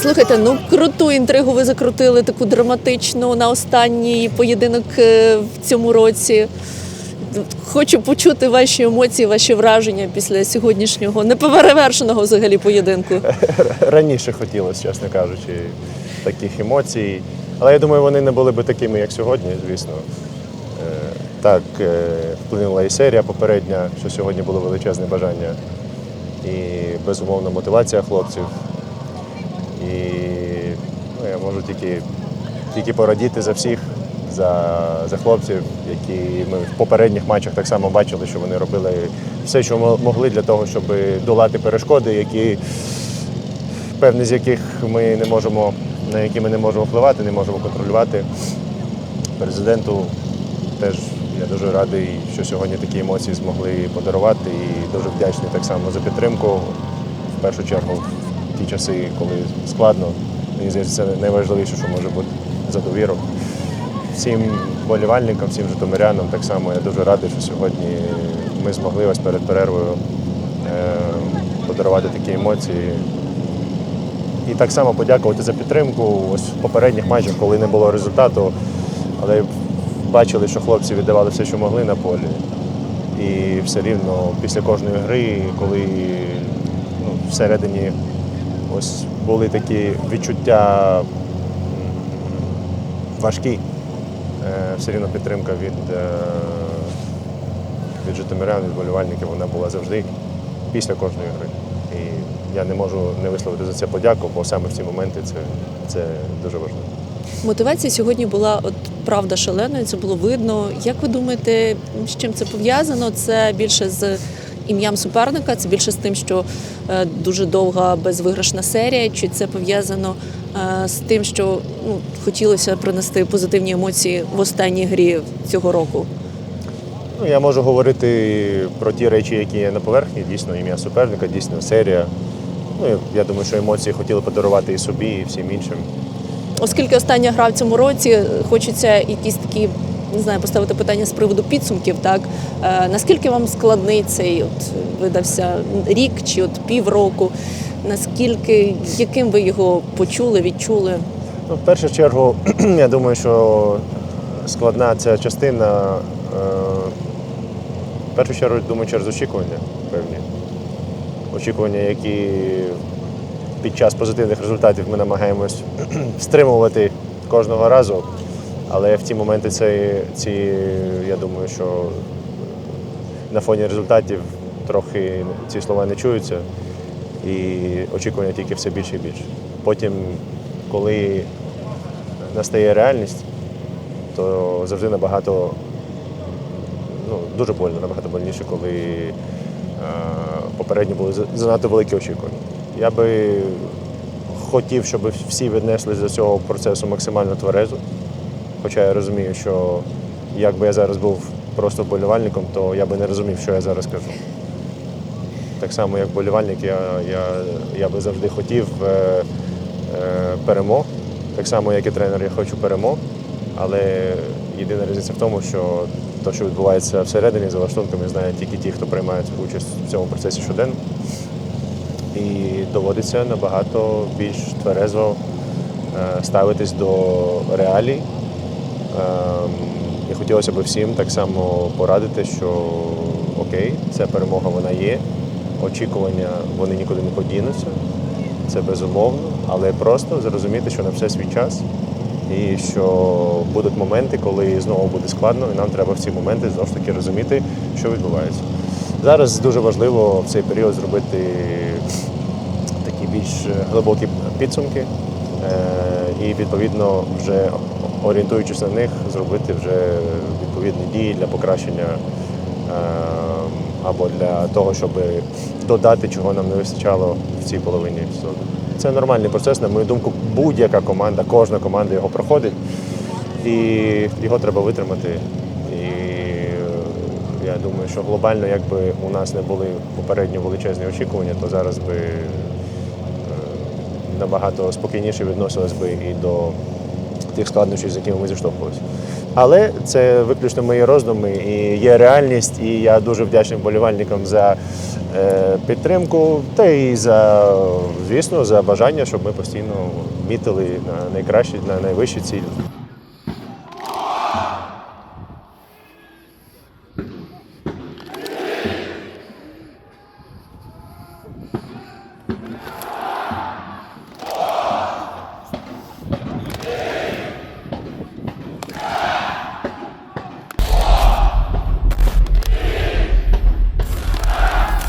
Слухайте, ну круту інтригу ви закрутили таку драматичну на останній поєдинок е, в цьому році. Хочу почути ваші емоції, ваші враження після сьогоднішнього неперевершеного взагалі поєдинку. Раніше хотілося, чесно кажучи, таких емоцій. Але я думаю, вони не були би такими, як сьогодні, звісно. Е, Так, е, вплинула і серія попередня, що сьогодні було величезне бажання. І безумовно мотивація хлопців. І ну, я можу тільки, тільки порадіти за всіх, за, за хлопців, які ми в попередніх матчах так само бачили, що вони робили все, що могли для того, щоб долати перешкоди, які певні з яких ми не можемо, на які ми не можемо впливати, не можемо контролювати. Президенту теж я дуже радий, що сьогодні такі емоції змогли подарувати і дуже вдячний так само за підтримку. В першу чергу ті часи, коли складно. Мені здається, це найважливіше, що може бути за довіру. Всім болівальникам, всім житомирянам так само я дуже радий, що сьогодні ми змогли ось перед перервою е, подарувати такі емоції. І так само подякувати за підтримку. Ось в попередніх матчах, коли не було результату, але бачили, що хлопці віддавали все, що могли на полі. І все рівно після кожної гри, коли ну, всередині ось були такі відчуття важкі, е, все рівно підтримка від, е, від житомирян, від болівальників, вона була завжди після кожної гри. І я не можу не висловити за це подяку, бо саме в ці моменти це, це дуже важливо. Мотивація сьогодні була от правда шаленою, це було видно. Як ви думаєте, з чим це пов'язано? Це більше з ім'ям суперника, це більше з тим, що е, дуже довга безвиграшна серія, чи це пов'язано е, з тим, що ну, хотілося принести позитивні емоції в останній грі цього року? Ну, я можу говорити про ті речі, які є на поверхні, дійсно ім'я суперника, дійсно серія. Ну, я- я думаю, що емоції хотіли подарувати і собі, і всім іншим. Оскільки остання гра в цьому році, хочеться якісь такі. Не знаю, поставити питання з приводу підсумків. Так е, наскільки вам складний цей от видався рік чи от півроку? Наскільки яким ви його почули, відчули? Ну, в першу чергу, я думаю, що складна ця частина. е, В першу чергу, думаю, через очікування певні. Очікування, які під час позитивних результатів ми намагаємось стримувати кожного разу. Але в ті моменти це, ці, я думаю, що на фоні результатів трохи ці слова не чуються. І очікування тільки все більше і більше. Потім, коли настає реальність, то завжди набагато ну, дуже больно, набагато больніше, коли е, попередні були занадто великі очікування. Я би хотів, щоб всі віднеслись до цього процесу максимально тверезо. Хоча я розумію, що якби я зараз був просто вболівальником, то я би не розумів, що я зараз кажу. Так само, як болівальник, я, я, я би завжди хотів е, е, перемог. Так само, як і тренер, я хочу перемог. Але єдина різниця в тому, що те, що відбувається всередині за лаштунками, знають тільки ті, хто приймає участь в цьому процесі щоденно. І доводиться набагато більш тверезо е, ставитись до реалій. Ем, І хотілося б всім так само порадити, що окей, ця перемога вона є, очікування вони нікуди не подінуться, це безумовно, але просто зрозуміти, що на все свій час, і що будуть моменти, коли знову буде складно, і нам треба в ці моменти знову ж таки розуміти, що відбувається. Зараз дуже важливо в цей період зробити такі більш глибокі підсумки. Е, і відповідно вже орієнтуючись на них, зробити вже відповідні дії для покращення е, або для того, щоб додати, чого нам не вистачало в цій половині сезону. Це нормальний процес, на мою думку, будь-яка команда, кожна команда його проходить, і його треба витримати. Е, я думаю, що глобально, якби у нас не були попередньо величезні очікування, то зараз би е, набагато спокійніше відносились би і до тих складнощів, з якими ми зіштовхувалися. Але це виключно мої роздуми і є реальність, і я дуже вдячний болівальникам за е, підтримку та і за, звісно, за бажання, щоб ми постійно мітили на найкращі, на найвищі цілі.